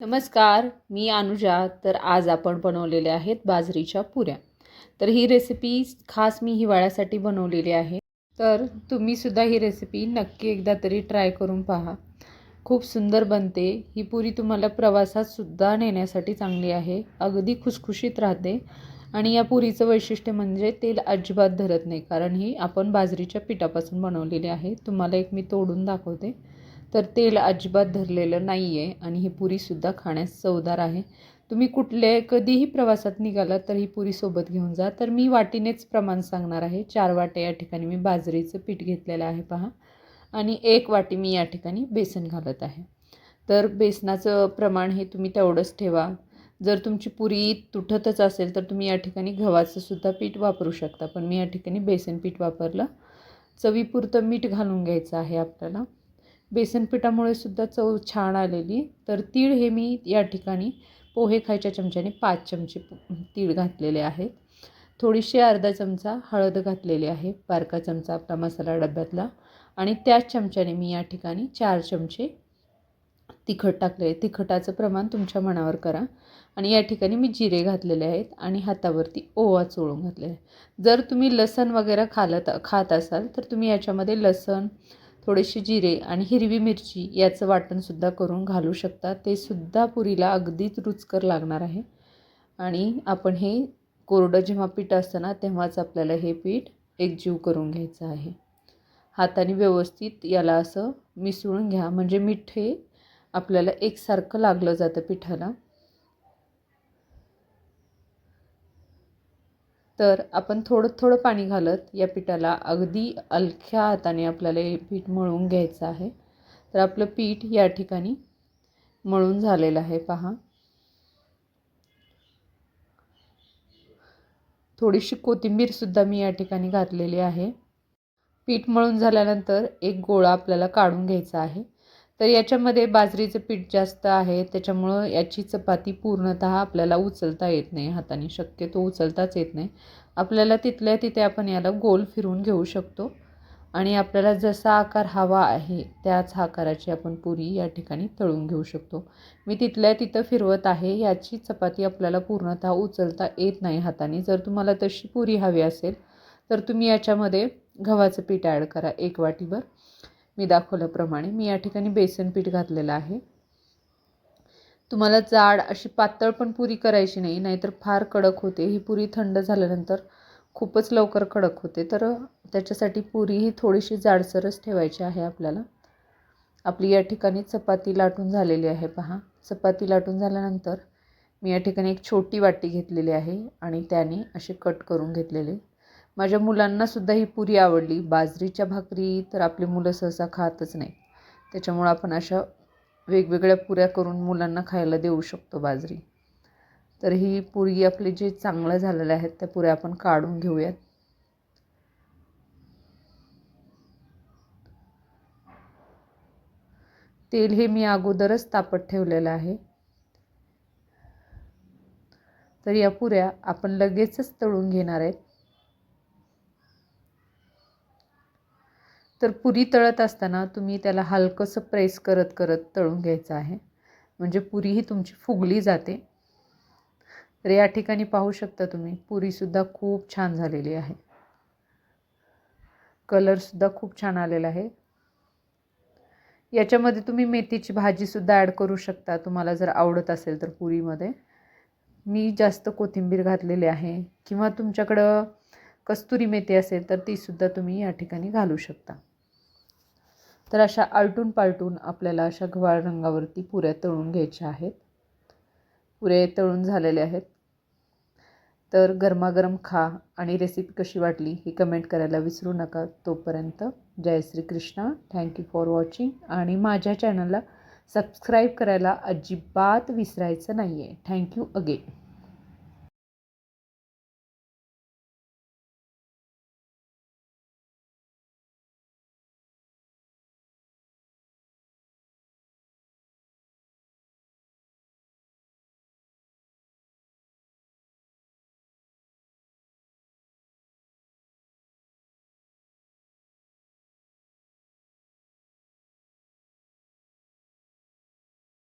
नमस्कार मी अनुजा. तर आज आपण बनवलेल्या आहेत बाजरीच्या पुऱ्या. तर ही रेसिपी खास मी हिवाळ्यासाठी बनवलेली आहे. तर तुम्हीसुद्धा ही रेसिपी नक्की एकदा तरी ट्राय करून पहा. खूप सुंदर बनते. ही पुरी तुम्हाला प्रवासातसुद्धा नेण्यासाठी चांगली आहे. अगदी खुसखुशीत राहते. आणि या पुरीचं वैशिष्ट्य म्हणजे तेल अजिबात धरत नाही. कारण ही आपण बाजरीच्या पिठापासून बनवलेली आहे. तुम्हाला एक मी तोडून दाखवते. तर तेल अजिबात धरलेलं नाही आहे आणि ही पुरीसुद्धा खाण्यास चवदार आहे. तुम्ही कुठले कधीही प्रवासात निघालात तर ही पुरी सोबत घेऊन जा. तर मी वाटीनेच प्रमाण सांगणार आहे. चार वाटे या ठिकाणी मी बाजरीचं पीठ घेतलेलं आहे पहा. आणि एक वाटी मी या ठिकाणी बेसन घालत आहे. तर बेसनाचं प्रमाण हे तुम्ही तेवढंच ठेवा. जर तुमची पुरी तुटतच असेल तर तुम्ही या ठिकाणी गव्हाचं सुद्धा पीठ वापरू शकता. पण मी या ठिकाणी बेसन पीठ वापरलं. चवीपुरतं मीठ घालून घ्यायचं आहे आपल्याला. बेसन पिठामुळे सुद्धा चव छान आलेली. तर तीळ हे मी या ठिकाणी पोहे खायच्या चमच्याने पाच चमचे तीळ घातलेले आहेत. थोडीशी अर्धा चमचा हळद घातलेली आहे बारका चमचा आपला मसाला डब्यातला. आणि त्याच चमच्याने मी या ठिकाणी चार चमचे तिखट टाकले. तिखटाचं प्रमाण तुमच्या मनावर करा. आणि या ठिकाणी मी जिरे घातलेले आहेत आणि हातावरती ओवा चोळून घातलेला. आहे जर तुम्ही लसण वगैरे खालत खात असाल तर तुम्ही याच्यामध्ये लसण थोडेसे जिरे आणि हिरवी मिरची याचं वाटणसुद्धा करून घालू शकता. ते सुद्धा पुरीला अगदीच रुचकर लागणार आहे. आणि आपण हे कोरडं जेव्हा पीठ असतं ना तेव्हाच आपल्याला हे पीठ एकजीव करून घ्यायचं आहे. हाताने व्यवस्थित याला असं मिसळून घ्या. म्हणजे मीठ हे आपल्याला एकसारखं लागलं जातं पिठाला. तर आपण थोडं थोडं पाणी घालत या पिठाला अगदी अलख्या हाताने आपल्याला हे पीठ मळून घ्यायचं आहे. तर आपलं पीठ या ठिकाणी मळून झालेलं आहे पहा. थोडीशी कोथिंबीरसुद्धा मी या ठिकाणी घातलेली आहे. पीठ मळून झाल्यानंतर एक गोळा आपल्याला काढून घ्यायचा आहे. तर याच्यामध्ये बाजरीचं पीठ जास्त आहे त्याच्यामुळं याची चपाती पूर्णतः आपल्याला उचलता येत नाही हाताने शक्यतो उचलताच येत नाही. आपल्याला तिथल्या तिथे आपण याला गोल फिरून घेऊ शकतो. आणि आपल्याला जसा आकार हवा आहे त्याच आकाराची आपण पुरी या ठिकाणी तळून घेऊ शकतो. मी तिथल्या तिथं फिरवत आहे याची चपाती आपल्याला पूर्णतः उचलता येत नाही हाताने. जर तुम्हाला तशी पुरी हवी असेल तर तुम्ही याच्यामध्ये गव्हाचं पीठ ॲड करा एक वाटीभर. मी दाखवल्याप्रमाणे मी या ठिकाणी बेसन पीठ घातलेलं आहे. तुम्हाला जाड अशी पातळ पण पुरी करायची नाही नाहीतर फार कडक होते. ही पुरी थंड झाल्यानंतर खूपच लवकर कडक होते. तर त्याच्यासाठी पुरी ही थोडीशी जाडसरच ठेवायची आहे आपल्याला. आपली या ठिकाणी चपाती लाटून झालेली आहे पहा. चपाती लाटून झाल्यानंतर मी या ठिकाणी एक छोटी वाटी घेतलेली आहे आणि त्याने असे कट करून घेतलेले. माझ्या मुलांनासुद्धा ही पुरी आवडली. बाजरीच्या भाकरी तर आपली मुलं सहसा खातच नाही त्याच्यामुळं आपण अशा वेगवेगळ्या पुऱ्या करून मुलांना खायला देऊ शकतो बाजरी. तर ही पुरी आपली जे चांगलं झालेलं आहेत त्या पुऱ्या आपण काढून घेऊयात. तेल हे मी अगोदरच तापत ठेवलेलं आहे. तर या पुऱ्या आपण लगेचच तळून घेणार आहेत. तर पुरी तळत असताना तुम्ही त्याला हलकंसं प्रेस करत करत तळून घ्यायचं आहे. म्हणजे पुरी ही तुमची फुगली जाते. तर या ठिकाणी पाहू शकता तुम्ही पुरीसुद्धा खूप छान झालेली आहे. कलरसुद्धा खूप छान आलेला आहे. याच्यामध्ये तुम्ही मेथीची भाजीसुद्धा ॲड करू शकता. तुम्हाला जर आवडत असेल तर पुरीमध्ये. मी जास्त कोथिंबीर घातलेली आहे. किंवा तुमच्याकडं कस्तुरी मेथी असेल तर तीसुद्धा तुम्ही या ठिकाणी घालू शकता. तर अशा आलटून पालटून आपल्याला अशा गव्हाळ रंगावरती पुऱ्या तळून घ्यायच्या आहेत. पुऱ्या तळून झालेले आहेत. तर गरमागरम खा आणि रेसिपी कशी वाटली ही कमेंट करायला विसरू नका. तोपर्यंत जय Shri Krishna thank you for watching आणि माझ्या चॅनलला सबस्क्राईब करायला अजिबात विसरायचं नाही आहे थँक्यू अगेन